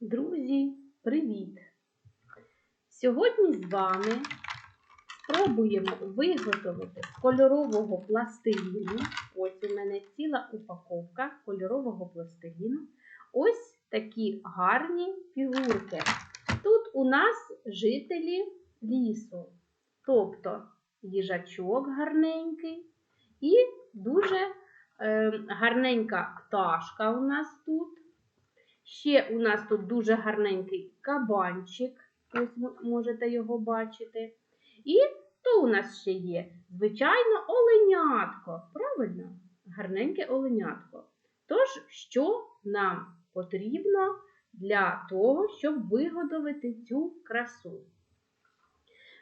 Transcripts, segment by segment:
Друзі, привіт! Сьогодні з вами спробуємо виготовити з кольорового пластиліну. Ось у мене ціла упаковка кольорового пластиліну. Ось такі гарні фігурки. Тут у нас жителі лісу, тобто їжачок гарненький і дуже е, гарненька пташка у нас тут. Ще у нас тут дуже гарненький кабанчик, ви можете його бачити. І то у нас ще є, звичайно, оленятко. Правильно? Гарненьке оленятко. Тож, що нам потрібно для того, щоб виготовити цю красу?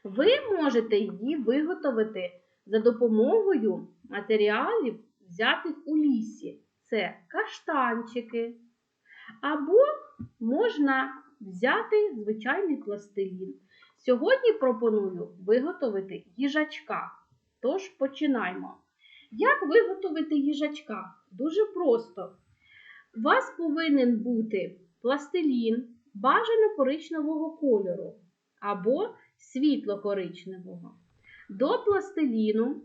Ви можете її виготовити за допомогою матеріалів, взятих у лісі. Це каштанчики. Або можна взяти звичайний пластилін. Сьогодні пропоную виготовити їжачка. Тож починаємо. Як виготовити їжачка? Дуже просто. У вас повинен бути пластилін бажано коричневого кольору або світло-коричневого. До пластиліну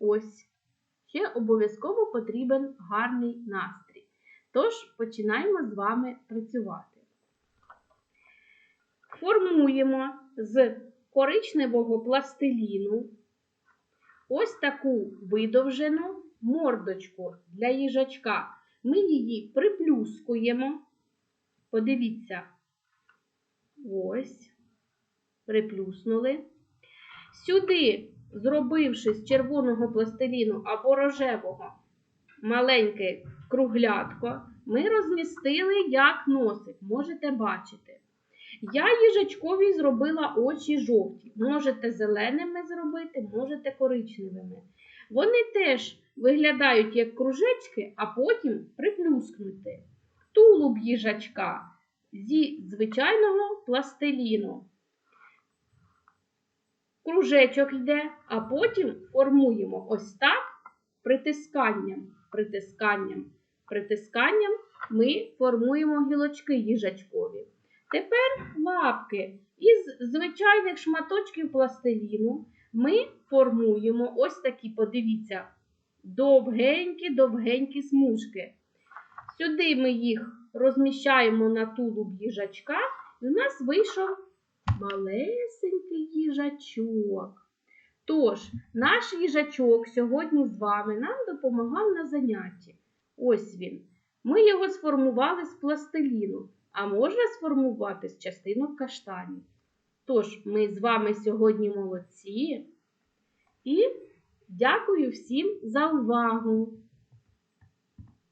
ось ще обов'язково потрібен гарний настрій. Тож починаємо з вами працювати. Формуємо з коричневого пластиліну ось таку видовжену мордочку для їжачка. Ми її приплюскуємо. Подивіться, ось, приплюснули. Сюди, зробивши з червоного пластиліну або рожевого маленьке круглятко, ми розмістили як носик, можете бачити. Я їжачкові зробила очі жовті. Можете зеленими зробити, можете коричневими. Вони теж виглядають як кружечки, а потім приплюскнути. Тулуб їжачка зі звичайного пластиліну. Кружечок йде, а потім формуємо ось так притисканням, притисканням, притисканням ми формуємо гілочки їжачкові. Тепер лапки із звичайних шматочків пластиліну ми формуємо ось такі, подивіться, довгенькі-довгенькі смужки. Сюди ми їх розміщаємо на тулуб їжачка, і у нас вийшов малесенький їжачок. Тож, наш їжачок сьогодні з вами нам допомагав на занятті. Ось він. Ми його сформували з пластиліну, а можна сформувати з частинок каштанів. Тож, ми з вами сьогодні молодці і дякую всім за увагу!